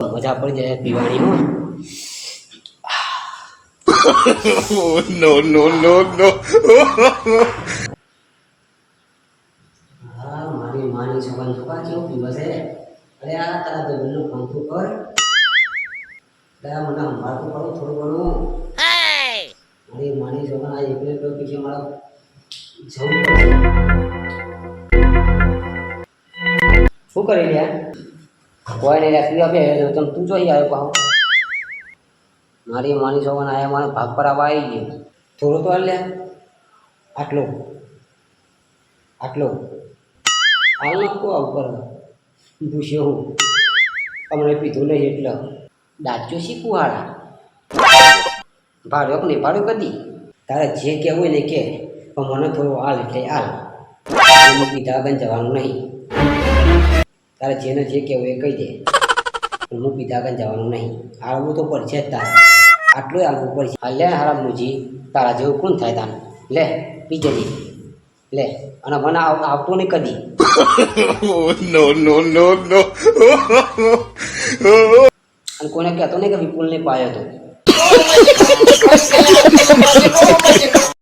મજા પડી જાય પીવાની નો નો નો નો મારી માની છોકરાને જોવા કેવું પીવે છે. અરે આ તારા ભાઈબંધનું પંખું કર. તારા મને સંભાળતું પડો થોડું ઘણું. મારી માની છોકરા આ એકલે તો પીછે મારા જવું શું કરી લ્યા કોઈ નહીં લ્યા પીવા તમે તું જોઈ આવ્યો પાહો મારી માની છોકરાને આયા મારા ભાગ પર આવવા આવી ગયો. થોડો તો હાલ આટલો. આટલો. આવું કો આવું કરો પૂછ્યો હું. તમને પીધું નહીં એટલે. દાચો શીખવું હાડા ભાડ્યો નહીં ભાડ્યો કદી? તારે જે કહેવું હોય ને કે. મને થોડું હાલ એટલે હાલ. પીધા વગર જવાનું નહીં. તારે જેને જે કહેવું એ કહી દે. હું પીધા વગર જવાનું નહીં. હાલવું તો પડશે જ તારે. આટલું હાલવું પડશે. લે હારા મુજી. તારા જેવું કોણ થાય તાને લે પી જજે લે અને મને આવ- આવતું નહીં કદી. નો નો નો no. અને કોને કહેતો નહીં કે વિપુલને પાયો તો